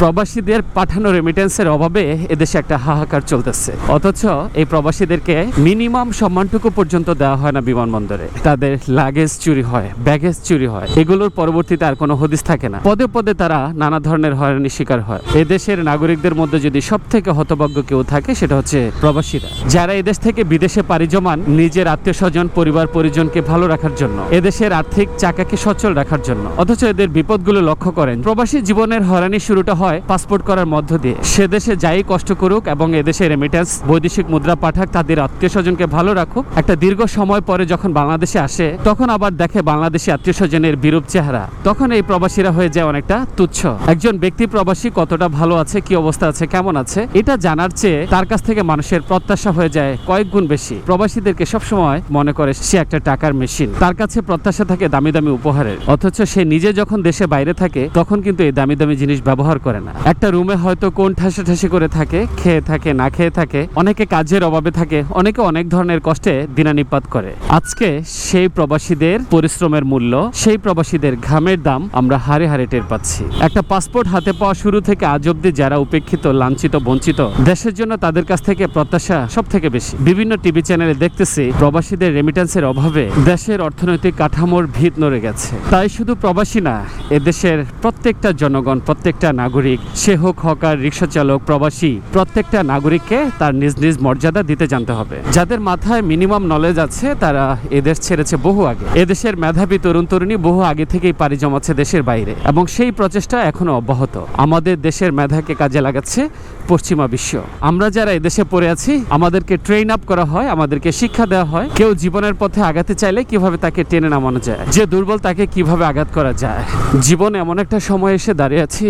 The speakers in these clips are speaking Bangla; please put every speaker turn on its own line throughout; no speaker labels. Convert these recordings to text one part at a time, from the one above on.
প্রবাসীদের পাঠানো রেমিটেন্সের অভাবে এদেশে একটা হাহাকার চলতেছে। অথচ এই প্রবাসীদেরকে মিনিমাম সম্মানটুকু পর্যন্ত দেওয়া হয় না বিমানবন্দরে। তাদের লাগেজ চুরি হয় ব্যাগেজ চুরি হয়। এগুলোর পরবর্তীতে আর কোনো হদিস থাকে না। পদে পদে তারা নানা ধরনের হয়রানির শিকার হয়। এদেশের নাগরিকদের মধ্যে যদি সব থেকে হতভাগ্য কেউ থাকে, সেটা হচ্ছে প্রবাসীরা। যারা এদেশ থেকে বিদেশে পাড়ি জমান নিজের আত্মীয় স্বজন পরিবার পরিজনকে ভালো রাখার জন্য, এদেশের আর্থিক চাকাকে সচল রাখার জন্য। অথচ এদের বিপদগুলো লক্ষ্য করেন। প্রবাসী জীবনের হয়রানি শুরুটা হয় পাসপোর্ট করার মধ্য দিয়ে। সে দেশে যাই কষ্ট করুক এবং এদেশে রেমিটেন্স বৈদেশিক মুদ্রা পাঠাক, তাদের আত্মীয় স্বজনকে ভালো রাখুক। একটা দীর্ঘ সময় পরে যখন বাংলাদেশে আসে, তখন আবার দেখে বাংলাদেশি আত্মীয় স্বজনের বিরূপ চেহারা। তখন এই প্রবাসীরা হয়ে যায় অনেকটা তুচ্ছ। একজন ব্যক্তি প্রবাসী কতটা ভালো আছে, কি অবস্থা আছে, কেমন আছে, এটা জানার চেয়ে তার কাছ থেকে মানুষের প্রত্যাশা হয়ে যায় কয়েক গুণ বেশি। প্রবাসীদেরকে সবসময় মনে করে সে একটা টাকার মেশিন তার কাছে প্রত্যাশা থাকে দামি দামি উপহারের। অথচ সে নিজে যখন দেশে বাইরে থাকে, তখন কিন্তু এই দামি দামি জিনিস ব্যবহার করে। না। একটা রুমে হয়তো কোন ঠাসে ঠাসি করে থাকে, খেয়ে থাকে, না খেয়ে থাকে, অনেকে কাজের অভাবে থাকে, অনেকে অনেক ধরনের কষ্টে দিনানিপাত করে। আজকে সেই প্রবাসীদের পরিশ্রমের মূল্য, সেই প্রবাসীদের ঘামের দাম আমরা হারে হারে টের পাচ্ছি। একটা পাসপোর্ট হাতে পাওয়া শুরু থেকে আজ অব্দি যারা উপেক্ষিত, লাঞ্ছিত, বঞ্চিত, দেশের জন্য তাদের কাছ থেকে প্রত্যাশা সব থেকে বেশি। বিভিন্ন টিভি চ্যানেলে দেখতেছি প্রবাসীদের রেমিটেন্সের অভাবে দেশের অর্থনৈতিক কাঠামোর ভিত নড়ে গেছে। তাই শুধু প্রবাসী না, এদেশের প্রত্যেকটা জনগণ, প্রত্যেকটা নাগরিক সে হোক হকার রিক্সা চালক প্রবাসী, প্রত্যেকটা নাগরিককে তার নিজ নিজ মর্যাদা দিতে জানতে হবে। যাদের মাথায় মিনিমাম নলেজ আছে, তারা এদেশ ছেড়েছে বহু আগে। এদেশের মেধাবী তরুণ তরুণী বহু আগে থেকেই পাড়ি জমাচ্ছে দেশের বাইরে এবং সেই প্রচেষ্টা এখনও অব্যাহত। আমাদের দেশের মেধাকে কাজে লাগাচ্ছে পশ্চিমা বিশ্ব। আমরা যারা এদেশে পড়ে আছি, আমাদেরকে ট্রেন আপ করা হয়, আমাদেরকে শিক্ষা দেওয়া হয়। কেউ জীবনের পথে আগাতে চাইলে কীভাবে তাকে টেনে নামানো যায়? যে দুর্বল তাকে কীভাবে আঘাত করা যায়? জীবন এমন একটা সময় এসে দাঁড়িয়ে আছি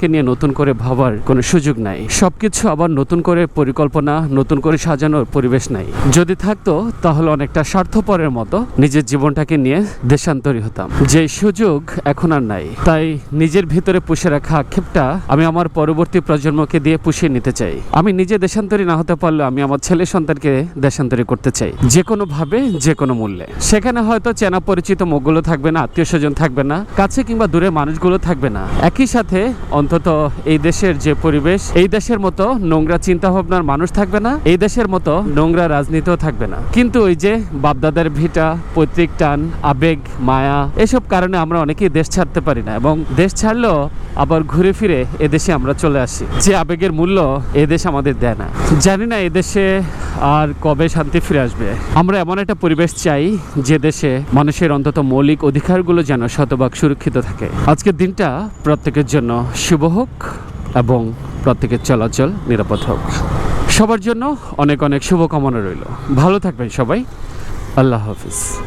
জীবনকে নিয়ে নতুন করে ভাবার কোনো সুযোগ নাই। সবকিছু আবার নতুন করে পরিকল্পনা, নতুন করে সাজানোর পরিবেশ নাই। যদি থাকতো, তাহলে অনেকটা স্বার্থপরের মতো নিজের জীবনটাকে নিয়ে দেশান্তরী হতাম। যে সুযোগ এখন আর নাই। তাই নিজের ভিতরে পুষে রাখা আক্ষেপটা আমি আমার পরবর্তী প্রজন্মকে দিয়ে পুষিয়ে নিতে চাই। আমি নিজে দেশান্তরী না হতে পারলেও আমি আমার ছেলে সন্তানকে দেশান্তরী করতে চাই। যে কোনো ভাবে, যে কোনো মূল্যে। সেখানে হয়তো চেনা পরিচিত মুখগুলো থাকবে না, আত্মীয় স্বজন থাকবে না, কাছে কিংবা দূরে মানুষগুলো থাকবে না। একই সাথে অন্তত এই দেশের যে পরিবেশ, এই দেশের মতো নোংরা চিন্তা ভাবনার মানুষ থাকবে না, এই দেশের মতো নোংরা রাজনীতিও থাকবে না। কিন্তু ওই যে বাপদাদার ভিটা, পৈতৃক টান, আবেগ, মায়া, এসব কারণে আমরা অনেকেই দেশ ছাড়তে পারি না এবং দেশ ছাড়লেও আবার ঘুরে ফিরে এদেশে আমরা চলে আসি। যে আবেগের মূল্য এদেশ আমাদের দেয় না। জানি না এদেশে আর কবে শান্তি ফিরে আসবে? আমরা এমন একটা পরিবেশ চাই যে দেশে মানুষের অন্তত মৌলিক অধিকারগুলো যেন শতভাগ সুরক্ষিত থাকে। আজকের দিনটা প্রত্যেকের জন্য শুভ হোক এবং প্রত্যেকের চলাচল নিরাপদ হোক। সবার জন্য অনেক অনেক শুভকামনা রইল। ভালো থাকবেন সবাই। আল্লাহ হাফিজ।